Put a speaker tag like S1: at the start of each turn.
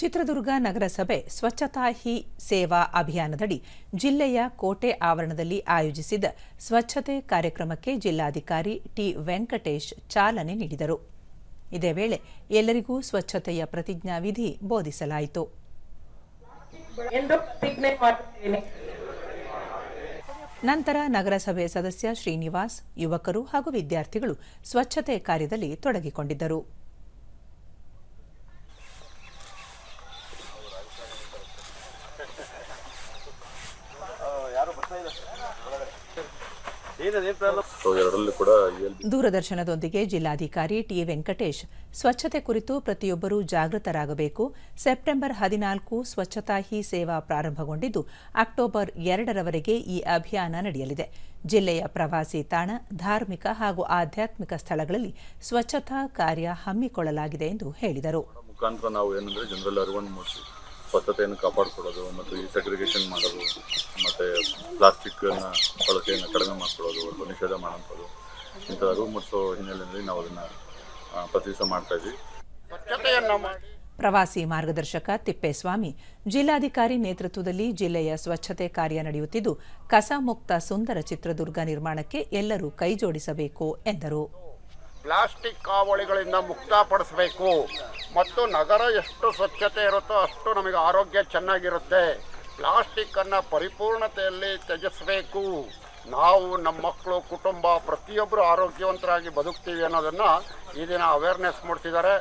S1: ಚಿತ್ರದುರ್ಗ ನಗರಸಭೆ ಸ್ವಚ್ಛತಾ ಹಿ ಸೇವಾ ಅಭಿಯಾನದಡಿ ಜಿಲ್ಲೆಯ ಕೋಟೆ ಆವರಣದಲ್ಲಿ ಆಯೋಜಿಸಿದ್ದ ಸ್ವಚ್ಛತೆ ಕಾರ್ಯಕ್ರಮಕ್ಕೆ ಜಿಲ್ಲಾಧಿಕಾರಿ ಟಿ ವೆಂಕಟೇಶ್ ಚಾಲನೆ ನೀಡಿದರು. ಇದೇ ವೇಳೆ ಎಲ್ಲರಿಗೂ ಸ್ವಚ್ಛತೆಯ ಪ್ರತಿಜ್ಞಾವಿಧಿ ಬೋಧಿಸಲಾಯಿತು.
S2: ಎಂದು
S1: ನಂತರ ನಗರಸಭೆ ಸದಸ್ಯ ಶ್ರೀನಿವಾಸ್ ಯುವಕರು ಹಾಗೂ ವಿದ್ಯಾರ್ಥಿಗಳು ಸ್ವಚ್ಛತೆ ಕಾರ್ಯದಲ್ಲಿ ತೊಡಗಿಕೊಂಡಿದ್ದರು. ದೂರದರ್ಶನದೊಂದಿಗೆ ಜಿಲ್ಲಾಧಿಕಾರಿ ಟಿ ವೆಂಕಟೇಶ್. ಸ್ವಚ್ಛತೆ ಕುರಿತು ಪ್ರತಿಯೊಬ್ಬರೂ ಜಾಗೃತರಾಗಬೇಕು. ಸೆಪ್ಟೆಂಬರ್ ಹದಿನಾಲ್ಕು ಸ್ವಚ್ಛತಾ ಹಿ ಸೇವಾ ಪ್ರಾರಂಭಗೊಂಡಿದ್ದು ಅಕ್ಟೋಬರ್ ಎರಡರವರೆಗೆ ಈ ಅಭಿಯಾನ ನಡೆಯಲಿದೆ. ಜಿಲ್ಲೆಯ ಪ್ರವಾಸಿ ತಾಣ ಧಾರ್ಮಿಕ ಹಾಗೂ ಆಧ್ಯಾತ್ಮಿಕ ಸ್ಥಳಗಳಲ್ಲಿ ಸ್ವಚ್ಛತಾ ಕಾರ್ಯ ಹಮ್ಮಿಕೊಳ್ಳಲಾಗಿದೆ ಎಂದು ಹೇಳಿದರು.
S3: ಸ್ವಚ್ಛತೆಯನ್ನು ಕಾಪಾಡಿಕೊಳ್ಳೋದು ಮತ್ತು ಈ ಸೆಗ್ರಿಗೇಷನ್ ಮಾಡೋದು ಮತ್ತು ಪ್ಲಾಸ್ಟಿಕ್ನ ಬಳಕೆಯನ್ನು ಕಡಿಮೆ ಮಾಡ್ಕೊಳ್ಳೋದು ಅಥವಾ ನಿಷೇಧ ಮಾಡೋದು ಇಂಥ ಅರಿವು ಮೂಡಿಸೋ ಹಿನ್ನೆಲೆಯಲ್ಲಿ ನಾವು ಅದನ್ನು ಪ್ರತಿ ದಿವಸ
S4: ಮಾಡಿ.
S1: ಪ್ರವಾಸಿ ಮಾರ್ಗದರ್ಶಕ ತಿಪ್ಪೇಸ್ವಾಮಿ ಜಿಲ್ಲಾಧಿಕಾರಿ ನೇತೃತ್ವದಲ್ಲಿ ಜಿಲ್ಲೆಯ ಸ್ವಚ್ಛತೆ ಕಾರ್ಯ ನಡೆಯುತ್ತಿದ್ದು ಕಸ ಮುಕ್ತ ಸುಂದರ ಚಿತ್ರದುರ್ಗ ನಿರ್ಮಾಣಕ್ಕೆ ಎಲ್ಲರೂ ಕೈಜೋಡಿಸಬೇಕು ಎಂದರು.
S4: ಪ್ಲಾಸ್ಟಿಕ್ ಕಾವಳಿಗಳಿಂದ ಮುಕ್ತಪಡಿಸಬೇಕು. ಮತ್ತು ನಗರ ಎಷ್ಟು ಸ್ವಚ್ಛತೆ ಇರುತ್ತೋ ಅಷ್ಟು ನಮಗೆ ಆರೋಗ್ಯ ಚೆನ್ನಾಗಿರುತ್ತೆ. ಪ್ಲಾಸ್ಟಿಕ್ಕನ್ನು ಪರಿಪೂರ್ಣತೆಯಲ್ಲಿ ತ್ಯಜಿಸಬೇಕು. ನಾವು ನಮ್ಮ ಮಕ್ಕಳು, ಕುಟುಂಬ ಪ್ರತಿಯೊಬ್ಬರು ಆರೋಗ್ಯವಂತರಾಗಿ ಬದುಕ್ತೀವಿ ಅನ್ನೋದನ್ನು ಈ ದಿನ ಅವೇರ್ನೆಸ್ ಮೂಡಿಸಿದ್ದಾರೆ.